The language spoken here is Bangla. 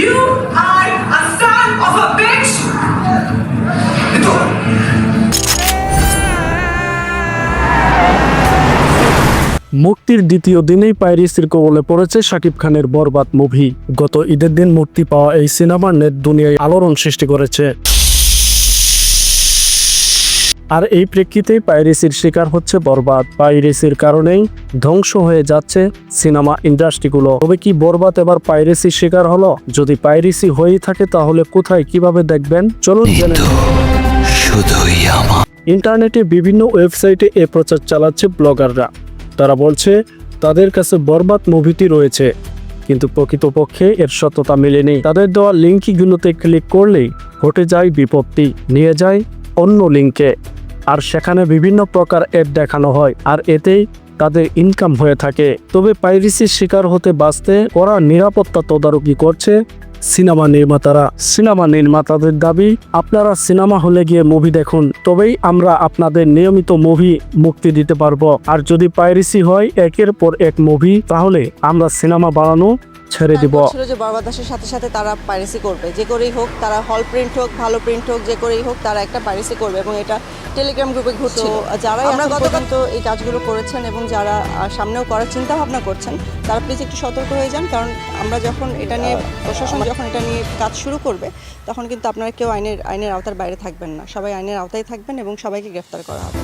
You are a son of a bitch! মুক্তির দ্বিতীয় দিনেই পাইরিসির কবলে পড়েছে শাকিব খানের বরবাদ মুভি। গত ঈদের দিন মুক্তি পাওয়া এই সিনেমার নেট দুনিয়ায় আলোড়ন সৃষ্টি করেছে। আর এই প্রেক্ষিতেই পাইরেসির শিকার হচ্ছে বরবাদ। পাইরেসির কারণেই ধ্বংস হয়ে যাচ্ছে সিনেমা ইন্ডাস্ট্রিগুলো। তবে কি বরবাদ এবার পাইরেসির শিকার হলো? যদি পাইরেসি হয়েই থাকে তাহলে কোথায় কীভাবে দেখবেন? চলুন জেনে নিই। শুধুই আমার। ইন্টারনেটে বিভিন্ন ওয়েবসাইটে এ প্রচার চালাচ্ছে ব্লগাররা। তারা বলছে তাদের কাছে বরবাদ মুভিটি রয়েছে কিন্তু প্রকৃতপক্ষে এর সত্যতা মেলেনি। তাদের দেওয়া লিঙ্কগুলোতে ক্লিক করলেই ঘটে যায় বিপত্তি। নিয়ে যায় অন্য লিঙ্কে। আর সেখানে বিভিন্ন প্রকার অ্যাড দেখানো হয় আর এতেই তাদের ইনকাম হয়ে থাকে। তবে পাইরেসির শিকার হতে বাঁচতে করা নিরাপত্তা তদারকি করছে সিনেমা নির্মাতারা। সিনেমা নির্মাতাদের দাবি, আপনারা সিনেমা হলে গিয়ে মুভি দেখুন, তবেই আমরা আপনাদের নিয়মিত মুভি মুক্তি দিতে পারব। আর যদি পাইরেসি হয়, একের পর এক মুভি তাহলে আমরা সিনেমা বানানো ছেড়ে দিব। ছিল যে বরবাদ সাথে সাথে তারা পাইরেসি করবে। যে করেই হোক তারা হল প্রিন্ট হোক ভালো প্রিন্ট হোক যে করেই হোক তারা একটা পাইরেসি করবে এবং এটা টেলিগ্রাম গ্রুপে ঘুরছে যারা আমরা গতকাল তো এই কাজগুলো করেছেন এবং যারা সামনেও করার চিন্তা ভাবনা করছেন তারা প্লিজ একটু সতর্ক হয়ে যান কারণ আমরা যখন এটা নিয়ে প্রশাসন যখন এটা নিয়ে কাজ শুরু করবে তখন কিন্তু আপনারা কেউ আইনের আইনের আওতার বাইরে থাকবেন না। সবাই আইনের আওতায় থাকবেন এবং সবাইকে গ্রেফতার করা হবে।